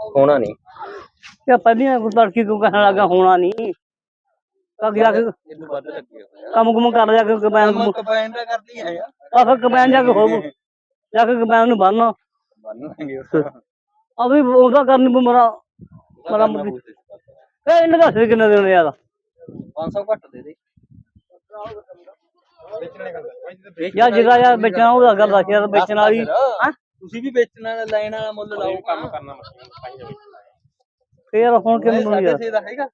ਹੋਣਾ ਨਹੀਂ। ਕਿ ਪਹਿਲੀਆਂ ਤੜਕੀ ਕਿਉਂ ਕਹਿਣ ਲੱਗਾ ਹੋਣਾ ਨਹੀਂ ਅੱਗੇ ਜਾ ਕੇ ਇਹਨੂੰ ਵੱਧ ਲੱਗੇ ਹੋਇਆ ਕੰਮ ਕੁਮ ਕਰ ਜਾ ਕੇ ਕਬੈਨ ਕੰਮ ਕੰਬਾਈਨ ਦਾ ਕਰਦੀ ਹੈ ਯਾਰ। ਆ ਫਿਰ ਕਬੈਨ ਜਾ ਕੇ ਹੋ ਜਾ ਕੇ ਕਬੈਨ ਨੂੰ ਬੰਨ। ਬੰਨ ਲਾਂਗੇ ਉਹ ਆ ਵੀ ਉਹਦਾ ਕਰਨ ਨੂੰ ਮਰਾ ਮਰਾ ਮੁੱਦੀ ਇਹ ਇਹਨਾਂ ਦਾ ਸਿਰ ਕਿੰਨੇ ਦੇਣੇ ਯਾਰ 500 ਘੱਟ ਦੇ ਦੇ। ਵੇਚਣੇ ਕਰਦਾ ਯਾ ਜਿਹੜਾ ਯਾਰ ਵੇਚਣਾ ਉਹਦਾ ਗੱਲ ਦੱਸ ਯਾਰ ਵੇਚਣ ਵਾਲੀ ਹਾਂ? ਤੁਸੀਂ ਵੀ ਵੇਚਣ ਵਾਲਾ ਲੈਣ ਵਾਲਾ ਮੁੱਲ ਲਾਓ। ਕੰਮ ਕਰਨਾ ਫੇਰ ਹੁਣ ਕਿੰਨੇ ਬਣੂ ਯਾਰ ਦਾ ਹੈਗਾ।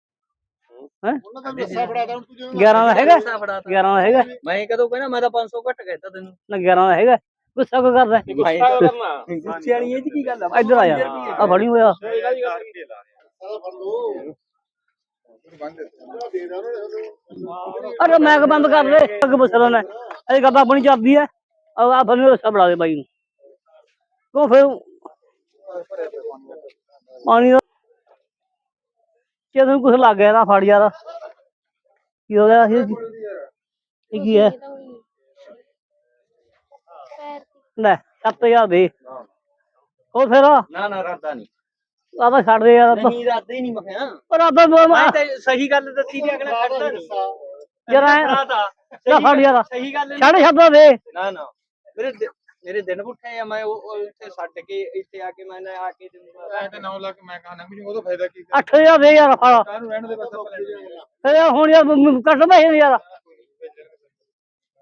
ਹੈ? ਉਹਨਾਂ ਦਾ ਦੱਸਾ ਫੜਾ ਦਾਂ ਤੂੰ 11 ਦਾ ਹੈਗਾ? ਹਿੱਸਾ ਫੜਾ ਤਾ। 11 ਦਾ ਹੈਗਾ? ਮੈਂ ਕਦੋਂ ਕਹਿੰਦਾ ਮੈਂ ਤਾਂ 500 ਘੱਟ ਕਹਿਤਾ ਤੈਨੂੰ। ਨਾ 11 ਦਾ ਹੈਗਾ। ਗੁੱਸਾ ਕੋ ਕਰਦਾ? ਗੁੱਸੇ ਵਾਲੀ ਇਹ ਚ ਕੀ ਗੱਲ ਆ? ਇੱਧਰ ਆ ਯਾਰ ਆ ਫੜੀ ਹੋਇਆ। ਬੰਦ ਅਰੇ ਮੈਂ ਕਿ ਬੰਦ ਕਰ ਦੇ। ਅੱਗ ਬਸਰਾ ਨੇ ਇਹ ਗੱਲ ਆਪਣੀ ਚੱਲਦੀ ਹੈ ਆ ਆ ਫੜ ਰਸਾ ਬਣਾ ਦੇ ਬਾਈ ਨੂੰ। ਕੋ ਫਿਰ ਪਾਣੀ ਦਾ ਕਿਦੋਂ ਕੁਛ ਲੱਗ ਗਿਆ ਨਾ ਫੜ ਯਾਰ ਕੀ ਹੋ ਗਿਆ ਇਹ ਇਹ ਕੀ ਹੈ ਲੈ 7000 ਦੇ ਉਹ ਫਿਰ ਆ ਨਾ ਨਾ ਰਾਦਾ ਨਹੀਂ ਤਾਂ ਛੱਡ ਦੇ ਯਾਰ ਆਪਾਂ ਨਹੀਂ ਰਾਦਾ ਹੀ ਨਹੀਂ ਮੈਂ ਕਿਹਾ ਪਰ ਆਪਾਂ ਦੋ ਮੈਂ ਤਾਂ ਸਹੀ ਗੱਲ ਦੱਸੀ ਦੀ ਅਗਲਾ ਖੜਦਾ ਨਹੀਂ ਯਾਰ ਐਂ ਰਾਦਾ ਲੈ ਫੜ ਯਾਰ ਸਹੀ ਗੱਲ ਨਹੀਂ ਛੱਡ ਛੱਡ ਦੇ ਨਾ ਨਾ ਮੇਰੇ ਦਿ- ਮੇਰੇ ਦਿਨ ਪੁੱਠੇ ਆ ਮੈਂ ਉਹ ਇੱਥੇ ਛੱਡ ਕੇ ਇੱਥੇ ਆ ਕੇ ਮੈਂ ਆ ਕੇ ਐ ਤੇ 9 ਲੱਖ ਮੈਂ ਕਹਾਂ ਨਾ ਮੈਨੂੰ ਉਹਦਾ ਫਾਇਦਾ ਕੀ 8000 ਦੇ ਯਾਰ ਫੜ। ਕਾਹਨੂੰ ਰਹਿਣ ਦੇ ਬਸ ਫਿਰ ਯਾਰ ਹੁਣ ਯਾਰ ਮ- ਕੱਟ ਪੈਸੇ ਯਾਰ।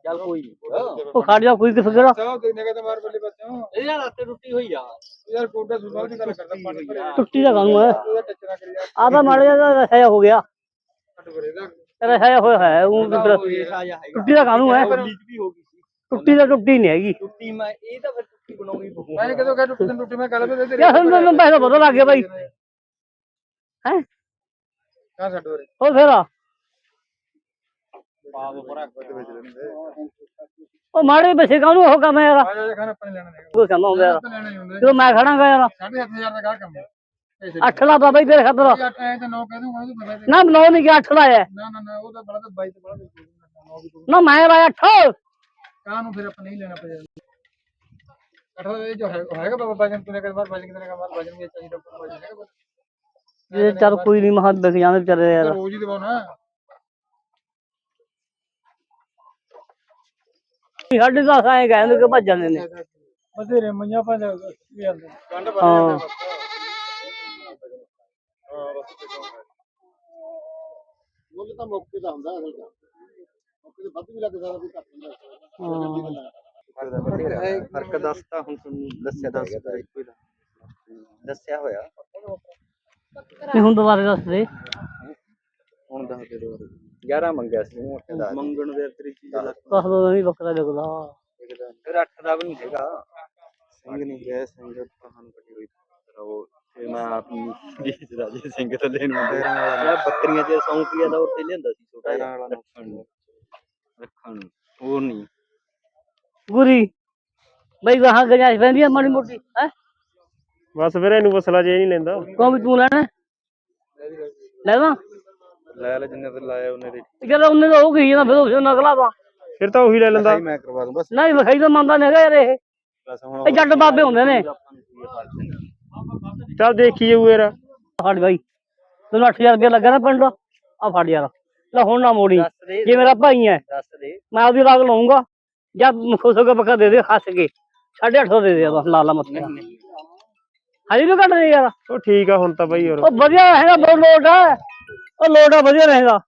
ਚੱਲ ਕੋਈ ਨਹੀਂ ਉਹ ਖੜ ਜਾ ਕੋਈ ਕਿਸ ਕਿਹੜਾ ਚਾਹ ਕਿੰਨੇ ਕਾ ਮਾਰ ਬੱਲੇ ਬੱਚੋਂ ਇਹ ਯਾਰ ਰਾਤੇ ਟੁੱਟੀ ਹੋਈ ਆ। ਯਾਰ ਕੋਡਾ ਸੁਣਾਉ ਦੀ ਗੱਲ ਕਰਦਾ ਪਾਣੀ ਟੁੱਟੀ ਦਾ ਕਾਨੂੰ ਹੈ। ਆ ਤਾਂ ਮਾੜਾ ਜਿਹਾ ਰਸਾਇਆ ਹੋ ਗਿਆ। ਦਾ। ਰਸਾਇਆ ਹੋਇਆ ਹੈ ਉਹ ਟੁੱਟੀ ਦਾ ਕਾਨੂੰ ਹੈ। ਲੀਕ ਵੀ ਹੋ ਗਈ। ਟੁੱਟੀ ਦਾ ਟੁੱਟੀ ਨਹੀਂ ਹੈਗੀ। ਟੁੱਟੀ ਮੈਂ ਇਹ ਤਾਂ ਫਿਰ ਟੁੱਟੀ ਬਣਾਉਣੀ ਪਊ। ਮੈਂ ਕਦੋਂ ਕਹ ਟੁੱਟਣ ਟੁੱਟੀ ਮੈਂ ਗੱਲ ਤੇ ਤੇਰੇ ਯਾਰ ਹੁਣ ਮੈਨੂੰ ਪੈਸਾ ਪਤਾ ਲੱਗ ਗਿਆ ਬਾਈ। ਹੈ? ਕਾ ਛੱਡ ਭਰੇ ਉਹ ਫੇਰ ਆ। ਬਾਬ ਪਰਾ ਕੋਤੇ ਵੇਚ ਲੈਂਦੇ। ਉਹ ਮਾੜੇ ਪੈਸੇ ਕਾਨੂੰ ਉਹ ਕੰਮ ਹੈ ਯਾਰ? ਆ ਜਾ ਖਾਣਾ ਆਪਣੇ ਲੈਣਾ ਦੇਗਾ ਕੋਈ ਕੰਮ ਹੁੰਦਾ ਯਾਰ। ਤਾਂ ਜਦੋਂ ਮੈਂ ਖੜਾਂਗਾ ਯਾਰ। 7500 ਦਾ ਕਾ ਕੰਮ ਹੈ? 8 ਲਾ ਬਾਬਾ ਤੇਰੇ ਖਾਤਰ। ਅੱਠ ਐ ਤੇ 9 ਕਹਿ ਦੂੰਗਾ ਉਹਦੇ ਪਤਾ ਨਾ ਨੌ ਨਹੀਂ ਗਿਆ 8 ਲਾਇਆ। ਨਾ ਨਾ ਨਾ ਉਹਦਾ ਬੜਾ ਤਾਂ 22 ਤੇ ਬੜਾ ਨੌ ਤੂੰ ਮੈਂ ਲਾਇਆ 8 ਕਾਹ ਨੂੰ ਫਿਰ ਆਪਾਂ ਨਹੀਂ ਲੈਣਾ ਪਿਆ ਅਠਾ ਇਹ ਜੋ ਹੈ ਹੈਗਾ ਬਾਬਾ ਬਾਜਨ ਤੂਨੇ ਕਦੇ ਬਾਰ ਬਾਜਨ ਕਿਤੇ ਬਾਰ ਬਾਜਨ ਵੀ ਚਾਹੀਦਾ ਬਾਜਨ ਹੈਗਾ ਬਸ। ਇਹ ਚੱਲ ਕੋਈ ਨਹੀਂ ਮਹਾਂ ਵਿਕ ਜਾਂਦੇ ਵਿਚਾਰੇ ਯਾਰ। ਰੋਜ਼ ਹੀ ਦਵਾਉਣਾ। ਸਾਡੇ ਦਾ ਸਾਏ ਕਹਿੰਦੇ ਕਿ ਭੱਜ ਜਾਂਦੇ ਨੇ। ਬਥੇਰੇ ਮਈਆਂ ਪੰਜ ਵੀ ਆਂਦੇ ਕੰਡ ਹਾਂ। ਮੁੱਲ ਤਾਂ ਮੌਕੇ ਦਾ ਹੁੰਦਾ ਅਸਲ ਦਾ ਮੌਕੇ ਤੇ ਵੱਧ ਵੀ ਲੱਗ ਸਕਦਾ ਵੀ ਘੱਟ ਹੁੰਦਾ ਫ਼ਰਕ ਦੱਸਤਾ ਹੁਣ ਤੁਹਾਨੂੰ ਦੱਸਿਆ ਦੱਸ ਇੱਕੋ ਹੀ। ਦੱਸਿਆ ਹੋਇਆ ਨਹੀਂ ਹੁਣ ਦੁਬਾਰੇ ਦੱਸ ਦੇ। ਹੁਣ ਦੱਸ ਦੇ ਦੋ 11 ਮੰਗਿਆ ਸੀ ਮੋਟੇ ਦਾ ਮੰਗਣ ਦੇ ਤੇਰੀ ਚੀਜ਼ ਲੱਗ ਦੱਸ ਦੋ ਨਹੀਂ ਬੱਕਰਾ ਵਿਕਦਾ ਫਿਰ 8 ਦਾ ਵੀ ਨਹੀਂ ਹੈਗਾ। ਸਿੰਘ ਨਹੀਂ ਗਿਆ ਸਿੰਘ ਕਹਾਣ ਕੱਟੀ ਹੋਈ ਉਹ। ਤੇ ਮੈਂ ਆਪ ਹੀ ਜੀ ਰਾਜੇ ਸਿੰਘ ਤੋਂ ਲੈਣ ਮੰਗਿਆ ਮੈਂ ਬੱਕਰੀਆਂ ਚ ਸੌਂਪੀਆ ਦਾ ਉੱਤੇ ਲਿਆਂਦਾ ਸੀ ਛੋਟਾ ਜਿਹਾ। ਰੱਖਣ ਨੂੰ। ਰੱਖਣ ਨੂੰ। ਹੋਰ ਨਹੀਂ। ਗੁਰੀ ਬਈ ਗਾਹਾਂ ਗਜਾਇਸ਼ ਪੈਂਦੀ ਆ ਮਾੜੀ ਮੋਟੀ ਹੈ? ਬਸ ਫਿਰ ਇਹਨੂੰ ਬਸਲਾ ਜੇ ਨਹੀਂ ਲੈਂਦਾ। ਕੌਣ ਵੀ ਤੂੰ ਲੈਣਾ? ਹੈ? ਲੈ ਲਾ। ਲੈ ਲੈ ਜਿੰਨੇ ਤੇ ਲਾਇਆ ਉਹਨੇ ਦੇ। ਜਦੋਂ ਉਹਨੇ ਤਾਂ ਉਹ ਗਈ ਨਾ ਫਿਰ ਉਹ ਨਗਲਾ ਵਾ? ਫਿਰ ਤਾਂ ਉਹੀ ਲੈ ਲੈਂਦਾ। ਮੈਂ ਕਰਵਾ ਦੂੰ ਬਸ ਨਹੀਂ ਵਿਖਾਈ ਤਾਂ ਮੰਨਦਾ ਨਹੀਂ ਹੈਗਾ ਯਾਰ ਇਹ। ਬਸ ਹੁਣ ਇਹ ਜੱਟ ਬਾਬੇ ਹੁੰਦੇ ਨੇ। ਚੱਲ ਦੇਖੀ ਜਾਊ ਯਾਰ। ਫੜ ਬਾਈ। ਤੈਨੂੰ 8000 ਰੁਪਏ ਲੱਗਾ ਨਾ ਪਿੰਡ। ਆ ਫੜ ਯਾਰ। ਲੈ ਹੁਣ ਨਾ ਮੋੜੀ। ਦੇ। ਜੇ ਮੇਰਾ ਭਾਈ ਹੈ ਦੱਸ ਦੇ। ਮੈਂ ਉਹਦੀ ਰਾਗ ਲਾਉਂਗਾ। ਜਦ ਖੁਸ਼ ਹੋ ਕੇ ਬੱਕਾ ਦੇ ਦੇ ਹੱਸ ਕੇ। 850 ਦੇ ਦੇ ਬਸ ਲਾਲਾ ਮੱਥੇ ਹਜੇ ਵੀ ਕੱਢ ਦੇ ਯਾਰ। ਉਹ ਠੀਕ ਆ ਹੁਣ ਤਾਂ ਬਈ ਹੋਰ। ਉਹ ਵਧੀਆ ਰਹੇਗਾ ਬਹੁਤ ਲੋਟ ਹੈ ਉਹ ਲੋਟ ਆ ਵਧੀਆ ਰਹੇਗਾ।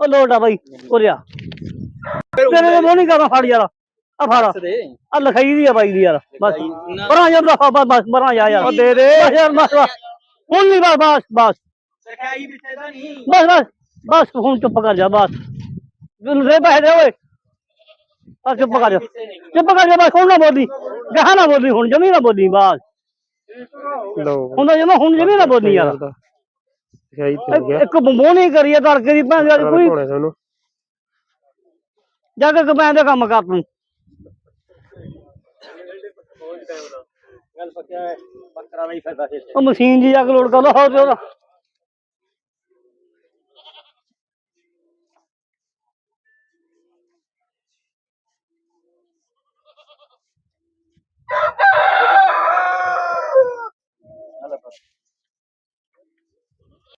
ਉਹ ਲੋਟ ਆ ਬਾਈ ਉਰਿਆ ਤੇਰੇ ਦੇ ਮੋਹ ਨਹੀਂ ਕਰਦਾ ਫੜ ਯਾਰ। ਆ ਫੜ। ਦੇ। ਆ ਲਿਖਾਈ ਦੀ ਆ ਬਾਈ ਦੀ ਯਾਰ ਬਸ। ਪਰਾਂ ਯਾਰ ਦਫਾ ਬਸ ਬਸ ਪਰਾਂ ਜਾ ਯਾਰ। ਦੇ ਦੇ। ਬਸ ਯਾਰ ਬਸ ਬਸ। ਹੁਣ ਨਹੀਂ ਬਸ ਬਸ ਬਸ। ਸਖਾਈ ਵੀ ਨਹੀਂ। ਬਸ ਬਸ ਬਸ ਹੁਣ ਚੁੱਪ ਕਰ ਜਾ ਬਸ। ਦੇ ਓਏ। ਆ ਚੁੱਪ ਕਰ ਜਾ। ਚੁੱਪ ਕਰ ਜਾ ਬਸ ਹੁਣ ਨਾ ਬੋਲੀ। ਗਾਹ ਨਾ ਬੋਲੀ ਹੁਣ ਜਮੀ ਨਾ ਬੋਲੀ ਬਸ। ਲਓ। ਹੁਣ ਜਮਾ ਹੁਣ ਜਮੀ ਨਾ ਬੋਲੀ ਯਾਰ। ਸਹੀ ਤੇ ਗਿਆ। ਇੱਕ ਬੰਬੋ ਨਹੀਂ ਕਰੀਏ ਤੜਕੇ ਦੀ ਭੈਣ ਦੀ ਕੋਈ ਕੋਣੇ ਜਾ ਕੇ ਕਮੈਂ ਦਾ ਕੰਮ ਕਰ ਤੂੰ। ਗੱਲ ਪੱਕਿਆ ਬੱਕਰਾ ਨਹੀਂ ਫਿਰਦਾ ਸੀ ਉਹ ਮਸ਼ੀਨ ਜੀ ਜਾ ਕੇ ਲੋਡ ਕਰ ਲਓ ਹੋਰ ਤੇ ਉਹਦਾ